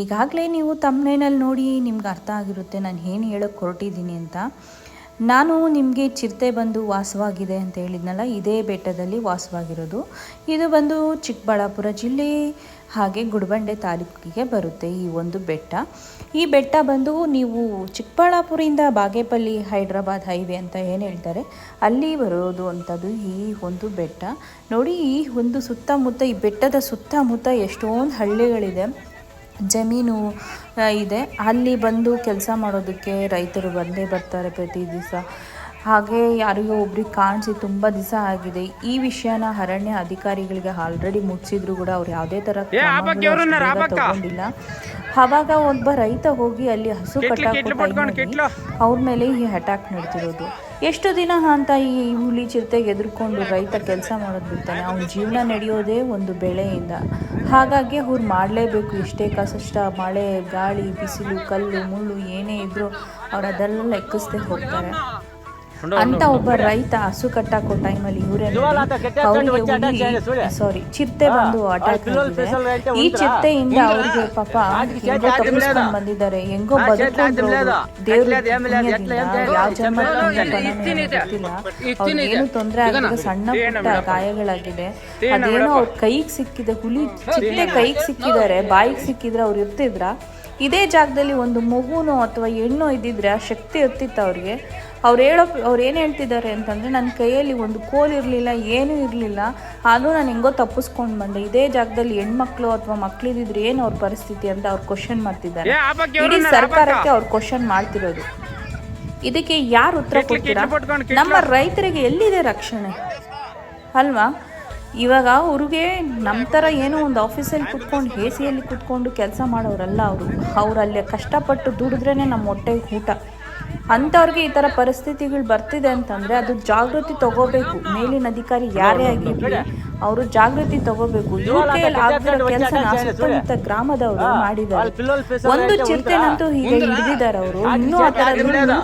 ಈಗಾಗಲೇ ನೀವು ತಮ್ಮನೇನಲ್ಲಿ ನೋಡಿ ನಿಮ್ಗೆ ಅರ್ಥ ಆಗಿರುತ್ತೆ, ನಾನು ಏನು ಹೇಳೋಕ್ಕೆ ಹೊರಟಿದ್ದೀನಿ ಅಂತ. ನಾನು ನಿಮಗೆ ಚಿರತೆ ಬಂದು ವಾಸವಾಗಿದೆ ಅಂತ ಹೇಳಿದ್ನಲ್ಲ, ಇದೇ ಬೆಟ್ಟದಲ್ಲಿ ವಾಸವಾಗಿರೋದು. ಇದು ಬಂದು ಚಿಕ್ಕಬಳ್ಳಾಪುರ ಜಿಲ್ಲೆ ಹಾಗೆ ಗುಡಬಂಡೆ ತಾಲೂಕಿಗೆ ಬರುತ್ತೆ ಈ ಒಂದು ಬೆಟ್ಟ. ಈ ಬೆಟ್ಟ ಬಂದು ನೀವು ಚಿಕ್ಕಬಳ್ಳಾಪುರಿಂದ ಬಾಗೇಪಲ್ಲಿ, ಹೈದ್ರಾಬಾದ್ ಹೈವೇ ಅಂತ ಏನು ಹೇಳ್ತಾರೆ, ಅಲ್ಲಿ ಬರೋದು ಅಂಥದ್ದು ಈ ಒಂದು ಬೆಟ್ಟ. ನೋಡಿ ಈ ಒಂದು ಸುತ್ತಮುತ್ತ, ಈ ಬೆಟ್ಟದ ಸುತ್ತಮುತ್ತ ಎಷ್ಟೊಂದು ಹಳ್ಳಿಗಳಿದೆ. ಜಮೀನು ಇದೆ. ಅಲ್ಲಿ ಬಂದು ಕೆಲಸ ಮಾಡೋದಕ್ಕೆ ರೈತರು ಬಂದೇ ಬರ್ತಾರೆ ಪ್ರತಿ ದಿವಸ. ಹಾಗೆ ಯಾರಿಗೋ ಒಬ್ರಿಗೆ ಕಾಣಿಸಿ ತುಂಬ ದಿವಸ ಆಗಿದೆ. ಈ ವಿಷಯನ ಅರಣ್ಯ ಅಧಿಕಾರಿಗಳಿಗೆ ಆಲ್ರೆಡಿ ಮುಟ್ಸಿದ್ರು ಕೂಡ ಅವ್ರು ಯಾವುದೇ ಥರ ತಗೊಂಡಿಲ್ಲ. ಆವಾಗ ಒಬ್ಬ ರೈತ ಹೋಗಿ ಅಲ್ಲಿ ಹಸು ಕಟ್ಟಾಕೊಂಡು ಅವ್ರ ಮೇಲೆ ಈ ಅಟ್ಯಾಕ್ ನಡ್ತಿರೋದು. ಎಷ್ಟು ದಿನ ಅಂತ ಈ ಹುಲಿ ಚಿರತೆಗೆ ಎದುರ್ಕೊಂಡು ರೈತ ಕೆಲಸ ಮಾಡೋದು ಬಿಡ್ತಾನೆ. ಅವ್ನ ಜೀವನ ನಡೆಯೋದೇ ಒಂದು ಬೆಳೆಯಿಂದ. ಹಾಗಾಗಿ ಅವ್ರು ಮಾಡಲೇಬೇಕು. ಎಷ್ಟೇ ಕಷ್ಟ ಮಳೆ ಗಾಳಿ ಬಿಸಿಲು ಕಲ್ಲು ಮುಳ್ಳು ಏನೇ ಇದ್ದರೂ ಅವ್ರು ಅದೆಲ್ಲ ಲೆಕ್ಕಿಸ್ದೇ ಹೋಗ್ತಾರೆ. ಅಂತ ಒಬ್ಬ ರೈತ ಹಸು ಕಟ್ಟಾಕೋ ಟೈಮಲ್ಲಿ ಇವರೇ ಸಾರಿ ಚಿರತೆ ಬಂದು ಅಟ್ಯಾಕ್ ಈ ಚಿರತೆಯಿಂದ ಅವ್ರಿಗೆ ಪಾಪ ಹೆಂಗೋ ತಪ್ಪಿಸ್ಕೊಂಡು ಬಂದಿದ್ದಾರೆ. ಹೆಂಗೋ ಬದುಕೊಂಡು ದೇವ್ರ ಪುಣ್ಯದಿಂದ ಯಾವ ಜನ್ಮ ಗೊತ್ತಿಲ್ಲ ಅವ್ರಿಗೆ ಏನು ತೊಂದರೆ ಆಗಿದೆ ಸಣ್ಣ ಪುಟ್ಟ ಗಾಯಗಳಾಗಿದೆ. ಅದೇನೋ ಅವ್ರ ಕೈಗೆ ಸಿಕ್ಕಿದೆ ಹುಲಿ ಚಿತ್ತೆ ಕೈಗೆ ಸಿಕ್ಕಿದ್ದಾರೆ ಬಾಯಿಗೆ ಸಿಕ್ಕಿದ್ರೆ ಅವ್ರು ಇರ್ತಿದ್ರ ಇದೇ ಜಾಗದಲ್ಲಿ ಒಂದು ಮಗುನೋ ಅಥವಾ ಹೆಣ್ಣೋ ಇದ್ದಿದ್ರೆ ಆ ಶಕ್ತಿ ಇರ್ತಿತ್ತು ಅವ್ರಿಗೆ. ಅವ್ರು ಹೇಳೋ ಅವ್ರು ಏನು ಹೇಳ್ತಿದ್ದಾರೆ ಅಂತಂದರೆ ನನ್ನ ಕೈಯಲ್ಲಿ ಒಂದು ಕೋಲ್ ಇರಲಿಲ್ಲ ಏನೂ ಇರಲಿಲ್ಲ. ಆದರೂ ನಾನು ಹೆಂಗೋ ತಪ್ಪಿಸ್ಕೊಂಡು ಬಂದೆ. ಇದೇ ಜಾಗದಲ್ಲಿ ಹೆಣ್ಮಕ್ಳು ಅಥವಾ ಮಕ್ಳಿದ್ರೆ ಏನು ಅವ್ರ ಪರಿಸ್ಥಿತಿ ಅಂತ ಅವ್ರು ಕ್ವಶನ್ ಮಾಡ್ತಿದ್ದಾರೆ. ಇಡೀ ಸರ್ಕಾರಕ್ಕೆ ಅವ್ರು ಕ್ವಶನ್ ಮಾಡ್ತಿರೋದು. ಇದಕ್ಕೆ ಯಾರು ಉತ್ತರ ಕೊಡ್ತೀರಾ? ನಮ್ಮ ರೈತರಿಗೆ ಎಲ್ಲಿದೆ ರಕ್ಷಣೆ? ಅಲ್ವಾ? ಇವಾಗ ಅವ್ರಿಗೆ ನಮ್ಮ ಥರ ಏನೋ ಒಂದು ಆಫೀಸಲ್ಲಿ ಕುತ್ಕೊಂಡು ಎ ಸಿಯಲ್ಲಿ ಕುತ್ಕೊಂಡು ಕೆಲಸ ಮಾಡೋರಲ್ಲ ಅವರು. ಅವರಲ್ಲೇ ಕಷ್ಟಪಟ್ಟು ದುಡಿದ್ರೇ ನಮ್ಮ ಹೊಟ್ಟೆಗೆ ಊಟ. ಅಂಥವ್ರಿಗೆ ಈ ಥರ ಪರಿಸ್ಥಿತಿಗಳು ಬರ್ತಿದೆ ಅಂತಂದರೆ ಅದು ಜಾಗೃತಿ ತಗೋಬೇಕು. ಮೇಲಿನ ಅಧಿಕಾರಿ ಯಾರೇ ಆಗಿರಲಿ, ಅವರು ಜಾಗೃತಿ ತಗೋಬೇಕು. ಕೆಲಸ ಕೆಲಸನ ಸುತ್ತಮುತ್ತ ಗ್ರಾಮದವರು ಮಾಡಿದ್ದಾರೆ. ಒಂದು ಚಿರತೆನಂತೂ ಈಗ ಹಿಡಿದಿದ್ದಾರೆ ಅವರು. ಇನ್ನೂ ಆ ಥರ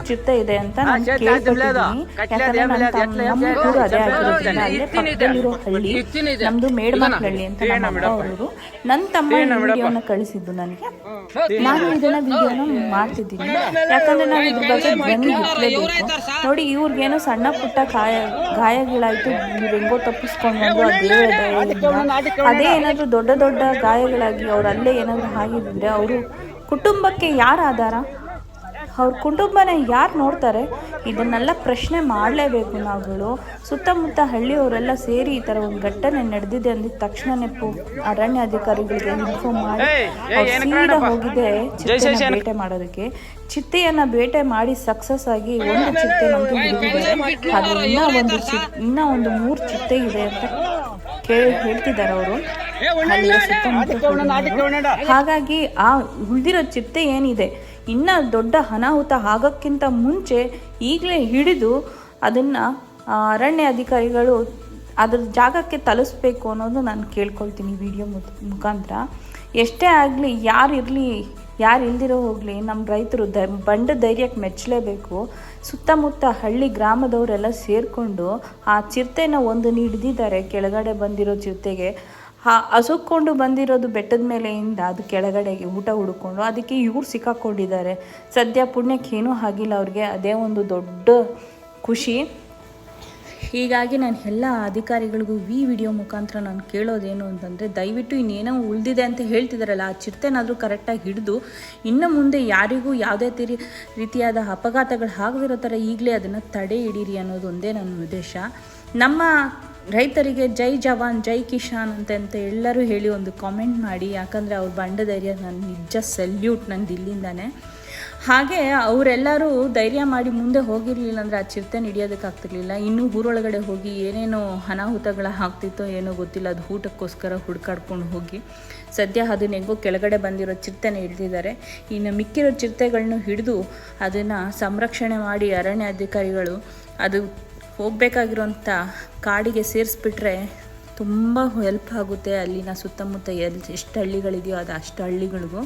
ಚಿರತೆ ಇದೆ ಅಂತ ನಾನು ಕೇಳ್ಪಟ್ಟಿದ್ದೀನಿ ಯಾಕಂದ್ರೆ ಹಳ್ಳಿ, ನಮ್ದು ಅಂತ ಅವರು ನನ್ನ ತಮ್ಮ ವಿಡಿಯೋನ ಕಳಿಸಿದ್ದು ನನಗೆ. ನಾನು ಇದನ್ನ ವಿಡಿಯೋನ ಮಾಡ್ತಿದ್ದೀನಿ. ಯಾಕಂದ್ರೆ ನಾನು ಇದ್ರ ಬಗ್ಗೆ ಧ್ವನಿ ನೋಡಿ ಇವ್ರಿಗೇನೋ ಸಣ್ಣ ಪುಟ್ಟ ಗಾಯ ಗಾಯಗಳಾಯ್ತು ಹೆಂಗೋ ತಪ್ಪಿಸ್ಕೊಂಡು ಬಂದು ಆ ದೇವರ ಅದೇ ಏನಾದರೂ ದೊಡ್ಡ ದೊಡ್ಡ ಗಾಯಗಳಾಗಿ ಅವ್ರು ಅಲ್ಲೇ ಏನಾದರೂ ಆಗಿದ್ರೆ ಅವರು ಕುಟುಂಬಕ್ಕೆ ಯಾರು ಆಧಾರ? ಅವ್ರ ಕುಟುಂಬನ ಯಾರು ನೋಡ್ತಾರೆ? ಇದನ್ನೆಲ್ಲ ಪ್ರಶ್ನೆ ಮಾಡಲೇಬೇಕು ನಾವುಗಳು. ಸುತ್ತಮುತ್ತ ಹಳ್ಳಿಯವರೆಲ್ಲ ಸೇರಿ ಈ ಥರ ಒಂದು ಘಟನೆ ನಡೆದಿದೆ ಅಂದಿದ ತಕ್ಷಣನೇ ಪು ಅರಣ್ಯ ಅಧಿಕಾರಿಗಳಿಗೆ ಇನ್ಫಾರ್ಮ್ ಮಾಡಿ ಸೀದಾ ಹೋಗಿದೆ ಚಿತ್ತೆಯನ್ನು ಬೇಟೆ ಮಾಡೋದಕ್ಕೆ. ಚಿತ್ತೆಯನ್ನು ಬೇಟೆ ಮಾಡಿ ಸಕ್ಸಸ್ ಆಗಿ ಒಂದು ಚಿತ್ತೆ ನಮಗೆ ಅದು ಇನ್ನೂ ಒಂದು ಚಿ ಇನ್ನೂ ಒಂದು ಮೂರು ಚಿತ್ತೆ ಇದೆ ಅಂತ ಕೇಳಿ ಹೇಳ್ತಿದ್ದಾರೆ ಅವರು. ಹಾಗಾಗಿ ಆ ಉಳಿದಿರೋ ಚಿತ್ತೆ ಏನಿದೆ? ಇನ್ನ ದೊಡ್ಡ ಅನಾಹುತ ಆಗೋಕ್ಕಿಂತ ಮುಂಚೆ ಈಗಲೇ ಹಿಡಿದು ಅದನ್ನು ಅರಣ್ಯ ಅಧಿಕಾರಿಗಳು ಅದರ ಜಾಗಕ್ಕೆ ತಲುಪಿಸ್ಬೇಕು ಅನ್ನೋದು ನಾನು ಕೇಳ್ಕೊಳ್ತೀನಿ ವಿಡಿಯೋ ಮುಖಾಂತರ. ಎಷ್ಟೇ ಆಗಲಿ ಯಾರು ಇರಲಿ, ಯಾರು ಇಲ್ದಿರೋ ಹೋಗಲಿ ನಮ್ಮ ರೈತರು ದ, ಬಂಡ ಧೈರ್ಯಕ್ಕೆ ಮೆಚ್ಚಲೇಬೇಕು ಸುತ್ತಮುತ್ತ ಹಳ್ಳಿ ಗ್ರಾಮದವರೆಲ್ಲ ಸೇರಿಕೊಂಡು ಆ ಚಿರತೆನ ಒಂದು ಹಿಡಿದಿದ್ದಾರೆ ಕೆಳಗಡೆ ಬಂದಿರೋ ಚಿರತೆಗೆ. ಆ ಹಸುಕೊಂಡು ಬಂದಿರೋದು ಬೆಟ್ಟದ ಮೇಲೆಯಿಂದ ಅದು ಕೆಳಗಡೆಗೆ ಊಟ ಹುಡುಕೊಂಡು ಅದಕ್ಕೆ ಇವ್ರು ಸಿಕ್ಕಾಕೊಂಡಿದ್ದಾರೆ. ಸದ್ಯ ಪುಣ್ಯಕ್ಕೆ ಏನೂ ಆಗಿಲ್ಲ ಅವ್ರಿಗೆ, ಅದೇ ಒಂದು ದೊಡ್ಡ ಖುಷಿ. ಹೀಗಾಗಿ ನಾನು ಎಲ್ಲ ಅಧಿಕಾರಿಗಳಿಗೂ ಈ ವಿಡಿಯೋ ಮುಖಾಂತರ ನಾನು ಕೇಳೋದೇನು ಅಂತಂದರೆ, ದಯವಿಟ್ಟು ಇನ್ನೇನೋ ಉಳಿದಿದೆ ಅಂತ ಹೇಳ್ತಿದ್ದಾರಲ್ಲ ಆ ಚಿರತೆನಾದರೂ ಕರೆಕ್ಟಾಗಿ ಹಿಡಿದು, ಇನ್ನು ಮುಂದೆ ಯಾರಿಗೂ ಯಾವುದೇ ತಿರಿ, ರೀತಿಯಾದ ಅಪಘಾತಗಳು ಆಗದಿರೋ ಥರ ಈಗಲೇ ಅದನ್ನು ತಡೆ ಹಿಡೀರಿ ಅನ್ನೋದು ಒಂದೇ ನನ್ನ ಉದ್ದೇಶ. ನಮ್ಮ ರೈತರಿಗೆ ಜೈ ಜವಾನ್, ಜೈ ಕಿಶಾನ್ ಅಂತ ಅಂತ ಎಲ್ಲರೂ ಹೇಳಿ ಒಂದು ಕಾಮೆಂಟ್ ಮಾಡಿ. ಯಾಕಂದರೆ ಅವ್ರ ಬಂಡ ಧೈರ್ಯ ನಾನು ನಿಜ ಸೆಲ್ಯೂಟ್ ನಂದು ಇಲ್ಲಿಂದಾನೆ. ಹಾಗೆ ಅವರೆಲ್ಲರೂ ಧೈರ್ಯ ಮಾಡಿ ಮುಂದೆ ಹೋಗಿರಲಿಲ್ಲ ಅಂದರೆ ಆ ಚಿರತೆನ ಹಿಡಿಯೋದಕ್ಕಾಗ್ತಿರ್ಲಿಲ್ಲ ಇನ್ನೂ ಊರೊಳಗಡೆ ಹೋಗಿ ಏನೇನೋ ಅನಾಹುತಗಳ ಆಗ್ತಿತ್ತೋ ಏನೋ ಗೊತ್ತಿಲ್ಲ. ಅದು ಊಟಕ್ಕೋಸ್ಕರ ಹುಡ್ಕಾಡ್ಕೊಂಡು ಹೋಗಿ. ಸದ್ಯ ಅದನ್ನ ಹೆಂಗೋ ಕೆಳಗಡೆ ಬಂದಿರೋ ಚಿರತೆನ ಹಿಡ್ದಿದ್ದಾರೆ. ಇನ್ನು ಮಿಕ್ಕಿರೋ ಚಿರತೆಗಳನ್ನ ಹಿಡಿದು ಅದನ್ನು ಸಂರಕ್ಷಣೆ ಮಾಡಿ ಅರಣ್ಯ ಅಧಿಕಾರಿಗಳು ಅದು ಹೋಗಬೇಕಾಗಿರೋಂಥ ಕಾಡಿಗೆ ಸೇರಿಸ್ಬಿಟ್ರೆ ತುಂಬ ಹೆಲ್ಪ್ ಆಗುತ್ತೆ ಅಲ್ಲಿನ ಸುತ್ತಮುತ್ತ ಎಲ್ಲಿ ಎಷ್ಟು ಹಳ್ಳಿಗಳಿದೆಯೋ ಅದು ಅಷ್ಟು ಹಳ್ಳಿಗಳಿಗೂ.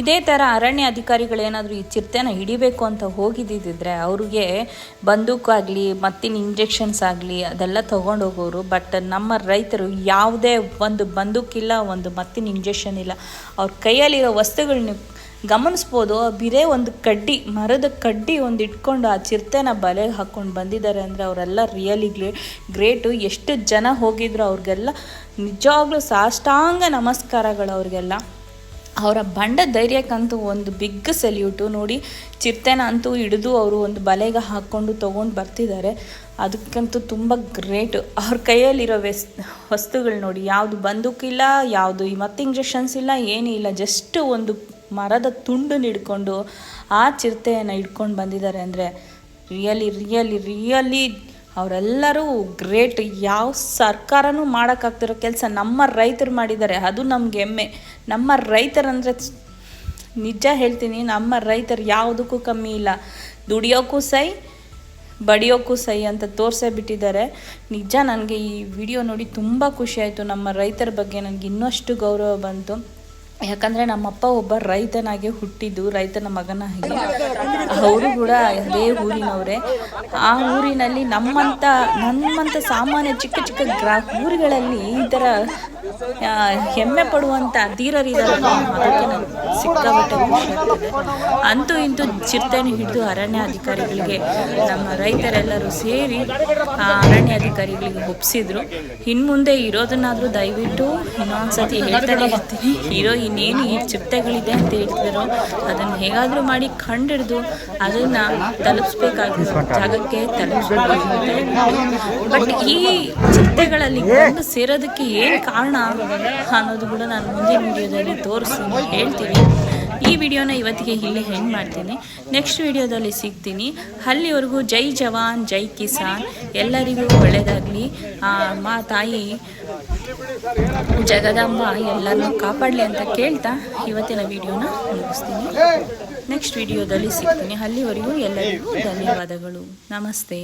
ಇದೇ ಥರ ಅರಣ್ಯ ಅಧಿಕಾರಿಗಳೇನಾದರೂ ಈ ಚಿರತೆನ ಹಿಡಿಬೇಕು ಅಂತ ಹೋಗಿದ್ದಿದ್ರೆ ಅವ್ರಿಗೆ ಬಂದೂಕಾಗಲಿ, ಮತ್ತಿನ ಇಂಜೆಕ್ಷನ್ಸ್ ಆಗಲಿ ಅದೆಲ್ಲ ತೊಗೊಂಡೋಗೋರು ಬಟ್ ನಮ್ಮ ರೈತರು ಯಾವುದೇ ಒಂದು ಬಂದೂಕಿಲ್ಲ, ಒಂದು ಮತ್ತಿನ ಇಂಜೆಕ್ಷನ್ ಇಲ್ಲ. ಅವ್ರ ಕೈಯಲ್ಲಿರೋ ವಸ್ತುಗಳನ್ನ ಗಮನಿಸ್ಬೋದು, ಬಿರೆ ಒಂದು ಕಡ್ಡಿ, ಮರದ ಕಡ್ಡಿ ಒಂದು ಇಟ್ಕೊಂಡು ಆ ಚಿರತೆನ ಬಲೆಗೆ ಹಾಕ್ಕೊಂಡು ಬಂದಿದ್ದಾರೆ ಅಂದರೆ ಅವರೆಲ್ಲ ರಿಯಲಿ ಗ್ರೇ ಗ್ರೇಟು ಎಷ್ಟು ಜನ ಹೋಗಿದ್ರು ಅವ್ರಿಗೆಲ್ಲ ನಿಜವಾಗ್ಲೂ ಸಾಷ್ಟಾಂಗ ನಮಸ್ಕಾರಗಳು ಅವ್ರಿಗೆಲ್ಲ. ಅವರ ಬಂಡ ಧೈರ್ಯಕ್ಕಂತೂ ಒಂದು ಬಿಗ್ ಸೆಲ್ಯೂಟು ನೋಡಿ, ಚಿರತೆನ ಅಂತೂ ಹಿಡಿದು ಅವರು ಒಂದು ಬಲೆಗೆ ಹಾಕ್ಕೊಂಡು ತೊಗೊಂಡು ಬರ್ತಿದ್ದಾರೆ. ಅದಕ್ಕಂತೂ ತುಂಬ ಗ್ರೇಟು ಅವ್ರ ಕೈಯಲ್ಲಿರೋ ವೆಸ್, ವಸ್ತುಗಳು ನೋಡಿ, ಯಾವುದು ಬಂದೂಕಿಲ್ಲ, ಯಾವುದು ಮತ್ತೆ ಇಂಜೆಕ್ಷನ್ಸ್ ಇಲ್ಲ ಏನೂ ಇಲ್ಲ ಜಸ್ಟ್ ಒಂದು ಮರದ ತುಂಡನ್ನು ಹಿಡ್ಕೊಂಡು ಆ ಚಿರತೆಯನ್ನು ಹಿಡ್ಕೊಂಡು ಬಂದಿದ್ದಾರೆ ಅಂದರೆ ರಿಯಲಿ ರಿಯಲಿ ರಿಯಲಿ ಅವರೆಲ್ಲರೂ ಗ್ರೇಟ್ ಯಾವ ಸರ್ಕಾರನೂ ಮಾಡೋಕ್ಕಾಗ್ತಿರೋ ಕೆಲಸ ನಮ್ಮ ರೈತರು ಮಾಡಿದ್ದಾರೆ. ಅದು ನಮ್ಗೆ ಹೆಮ್ಮೆ. ನಮ್ಮ ರೈತರಂದರೆ ನಿಜ ಹೇಳ್ತೀನಿ, ನಮ್ಮ ರೈತರು ಯಾವುದಕ್ಕೂ ಕಮ್ಮಿ ಇಲ್ಲ. ದುಡಿಯೋಕ್ಕೂ ಸೈ, ಬಡಿಯೋಕ್ಕೂ ಸೈ ಅಂತ ತೋರಿಸೇ ಬಿಟ್ಟಿದ್ದಾರೆ. ನಿಜ ನನಗೆ ಈ ವಿಡಿಯೋ ನೋಡಿ ತುಂಬ ಖುಷಿಯಾಯಿತು ನಮ್ಮ ರೈತರ ಬಗ್ಗೆ ನನಗೆ ಇನ್ನಷ್ಟು ಗೌರವ ಬಂತು. ಯಾಕಂದರೆ ನಮ್ಮಪ್ಪ ಒಬ್ಬ ರೈತನಾಗೆ ಹುಟ್ಟಿದ್ದು ರೈತನ ಮಗನ ಹಾಗೆ. ಅವರು ಕೂಡ ಅದೇ ಊರಿನವರೇ. ಆ ಊರಿನಲ್ಲಿ ನಮ್ಮಂತ ನಮ್ಮಂತ ಸಾಮಾನ್ಯ ಚಿಕ್ಕ ಚಿಕ್ಕ ಗ್ರಾ ಊರುಗಳಲ್ಲಿ ಈ ಥರ ಆ, ಹೆಮ್ಮೆ ಪಡುವಂಥ ಧೀರರಿದ್ದಾರೆ ಅದಕ್ಕೆ ನಾನು ಸಿಕ್ಕಾಪಟ್ಟೆ ಅಂತೂ ಇಂತೂ ಚಿರತೆನ ಹಿಡಿದು ಅರಣ್ಯ ಅಧಿಕಾರಿಗಳಿಗೆ ನಮ್ಮ ರೈತರೆಲ್ಲರೂ ಸೇರಿ ಆ ಅರಣ್ಯ ಅಧಿಕಾರಿಗಳಿಗೆ ಒಪ್ಪಿಸಿದ್ರು ಇನ್ನು ಮುಂದೆ ಇರೋದನ್ನಾದರೂ ದಯವಿಟ್ಟು ಇನ್ನೊಂದ್ಸತಿ ಹೇಳ್ತಾನೆ ಇರ್ತೀನಿ. ಇರೋ ಇನ್ನೇನು ಈ ಚಿರತೆಗಳಿದೆ ಅಂತ ಹೇಳ್ತಿದ್ರು ಅದನ್ನು ಹೇಗಾದರೂ ಮಾಡಿ ಕಂಡಿಡ್ದು ಅದನ್ನು ತಲುಪಿಸ್ಬೇಕಾದ ಜಾಗಕ್ಕೆ ತಲುಪಿಸ್ಬೇಕು ಬಟ್ ಈ ಚಿರತೆಗಳಲ್ಲಿ ಸೇರೋದಕ್ಕೆ ಏನು ಕಾರಣ ಅನ್ನೋದು ಕೂಡ ನಾನು ಮುಂದಿನ ವಿಡಿಯೋದಲ್ಲಿ ತೋರಿಸ್ತೀನಿ ಹೇಳ್ತೀನಿ. ಈ ವಿಡಿಯೋನ ಇವತ್ತಿಗೆ ಇಲ್ಲಿ ಹೆಂಗೆ ಮಾಡ್ತೀನಿ. ನೆಕ್ಸ್ಟ್ ವಿಡಿಯೋದಲ್ಲಿ ಸಿಗ್ತೀನಿ. ಅಲ್ಲಿವರೆಗೂ ಜೈ ಜವಾನ್, ಜೈ ಕಿಸಾನ್. ಎಲ್ಲರಿಗೂ ಒಳ್ಳೆಯದಾಗಲಿ ಮಾ ತಾಯಿ, ಜಗದಾಂಬ, ಎಲ್ಲರನ್ನೂ ಕಾಪಾಡಲಿ ಅಂತ ಕೇಳ್ತಾ ಇವತ್ತಿನ ವಿಡಿಯೋನ ಮುಗಿಸ್ತೀನಿ. ನೆಕ್ಸ್ಟ್ ವಿಡಿಯೋದಲ್ಲಿ ಸಿಗ್ತೀನಿ. ಅಲ್ಲಿವರೆಗೂ ಎಲ್ಲರಿಗೂ ಧನ್ಯವಾದಗಳು. ನಮಸ್ತೆ.